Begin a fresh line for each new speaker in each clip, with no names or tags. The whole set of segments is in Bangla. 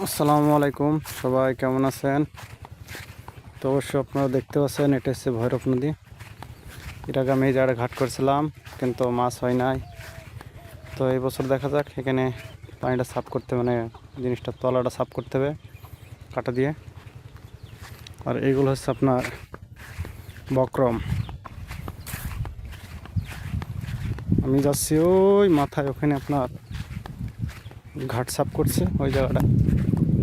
আসসালামু আলাইকুম, সবাই কেমন আছেন? তো অবশ্য আপনারা দেখতে পাচ্ছেন, এটা হচ্ছে ভৈরব নদী। এর আগে আমি জায়গায় ঘাট করছিলাম, কিন্তু মাছ হয় নাই। তো এই বছর দেখা যাক, এখানে পানিটা সাফ করতে মানে জিনিসটা তলাটা সাফ করতে হবে, কাটা দিয়ে। আর এইগুলো হচ্ছে আপনার বক্রম। আমি যাচ্ছি ওই মাথায়, ওখানে আপনার ঘাট সাফ করছে, ওই জায়গাটা।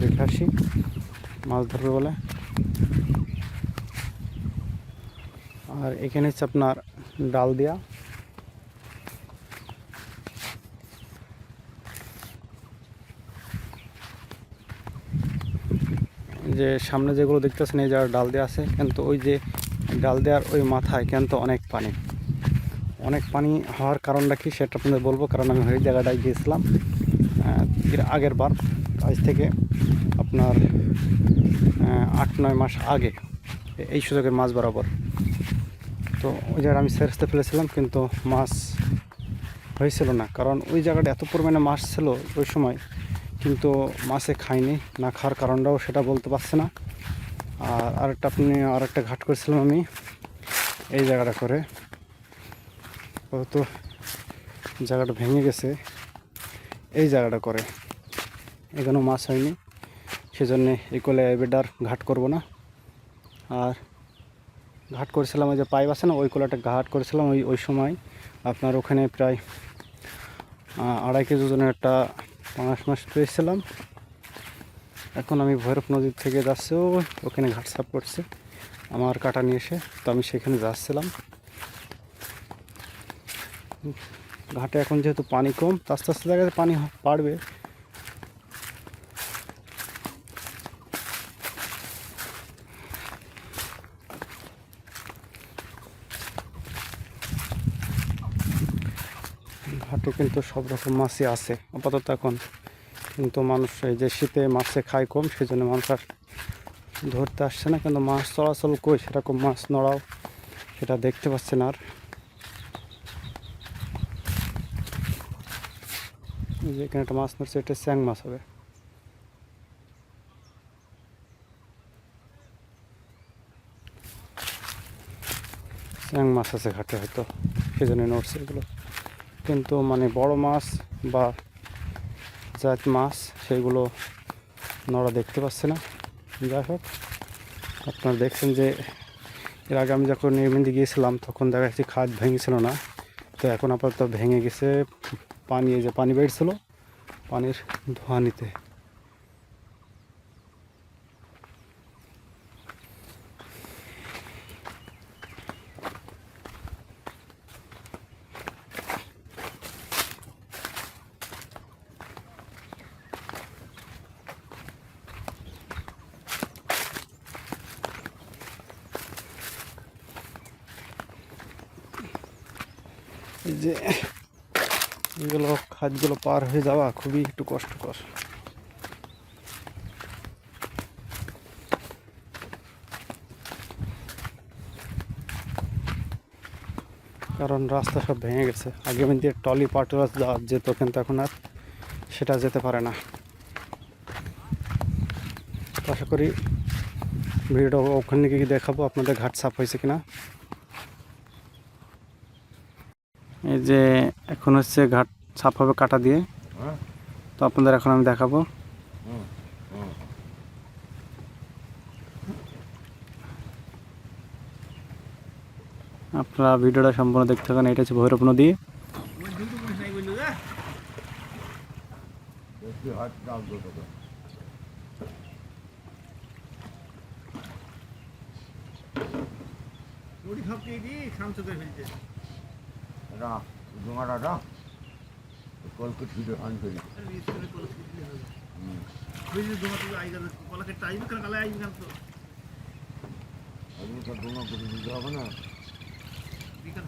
দেখে আসি। মাছ ধরবে বলে। আর এখানে হচ্ছে আপনার ডাল দিয়া। যে সামনে যেগুলো দেখতেছেন, এই জায়গায় ডাল দেওয়া আছে, কিন্তু ওই যে ডাল দেওয়ার ওই মাথায় কিন্তু অনেক পানি। অনেক পানি হওয়ার কারণটা কি সেটা আপনাদের বলব, কারণ আমি ওই জায়গাটায় গিয়েছিলাম আগের বার। আজ থেকে আপনার আট, নয় মাস আগে এই সুযোগের মাছ বরাবর। তো ওই জায়গায় আমি সেরস্তে ফেলেছিলাম, কিন্তু মাছ হয়েছিল না। কারণ ওই জায়গাটা এত পরিমাণে মাছ ছিল ওই সময়, কিন্তু মাছে খাইনি, না খাওয়ার কারণটাও সেটা বলতে পারছে না। আর আরেকটা আপনি, আরেকটা ঘাট করেছিলাম আমি এই জায়গাটা করে। তো জায়গাটা ভেঙে গেছে, এই জায়গাটা করে। এখানেও মাছ হয়নি। সেজন্যে এই কোলে এবেডার ঘাট করব না। আর ঘাট করেছিলাম ওই যে পাইপ আছে না, ওই কোলাটা ঘাট করেছিলাম ওই ওই সময়। আপনার ওখানে প্রায় আড়াই কেজি ওজনের একটা পাঁচ মাস পেয়েছিলাম। এখন আমি ভৈরব নদীর থেকে যাচ্ছি ওখানে ঘাট সাফ করছে, আমার কাটা নিয়ে এসে, তো আমি সেখানে যাচ্ছিলাম। ঘাটে এখন যেহেতু পানি কম আস্তে আস্তে জায়গায় পানি বাড়বে ঘাটে কিন্তু সব রকম মাছই আছে। আপাতত এখন কিন্তু মানুষ এই যে শীতে মাছে খায় কম সেই জন্য মানুষ আর ধরতে আসছে না। কিন্তু মাছ চলাচল কই? সেরকম মাছ নড়াও, সেটা দেখতে পাচ্ছে না আর যে এখানে একটা মাছ নড়ছে, এটা স্যাং মাছ হবে। স্যাং মাছ আছে ঘাটে হয়তো সেই জন্য নড়ছে এগুলো। কিন্তু মানে বড় মাছ বা জাত মাছ সেগুলো নড়া দেখতে পাচ্ছে না। যাই হোক, আপনারা দেখছেন যে এর আগে আমি যখন নির্মিন্দি গিয়েছিলাম তখন দেখা যাচ্ছে খাদ ভেঙেছিল না। তো এখন আপাতত ভেঙে গেছে, পানি এই যে পানি বেড়ছিল পানির ধোঁয়া নিতে। যে এগুলো খাদগুলো পার হয়ে যাওয়া খুবই একটু কষ্টকর। কারণ রাস্তা সব ভেঙে গেছে। আগে দিয়ে টলি পাটরা যাওয়া যেত কিন্তু এখন আর সেটা যেতে পারে না। আশা করি ভিডিওটা ওখানে গিয়ে দেখাবো আপনাদের ঘাট সাফ হয়েছে কিনা। এই যে এখন হচ্ছে ঘাট সাফ হবে কাটা দিয়ে। তো আপনাদের এখন আমি দেখাবো। আপনারা ভিডিওটা সম্পূর্ণ দেখতে থাকেন। এটা হচ্ছে ভৈরব নদী।
দিই ফেলছে।
রা জোঙাটা রা
কলাকে তো
আমি তো? জোঙা করে দিতে হবে না।
বিকাল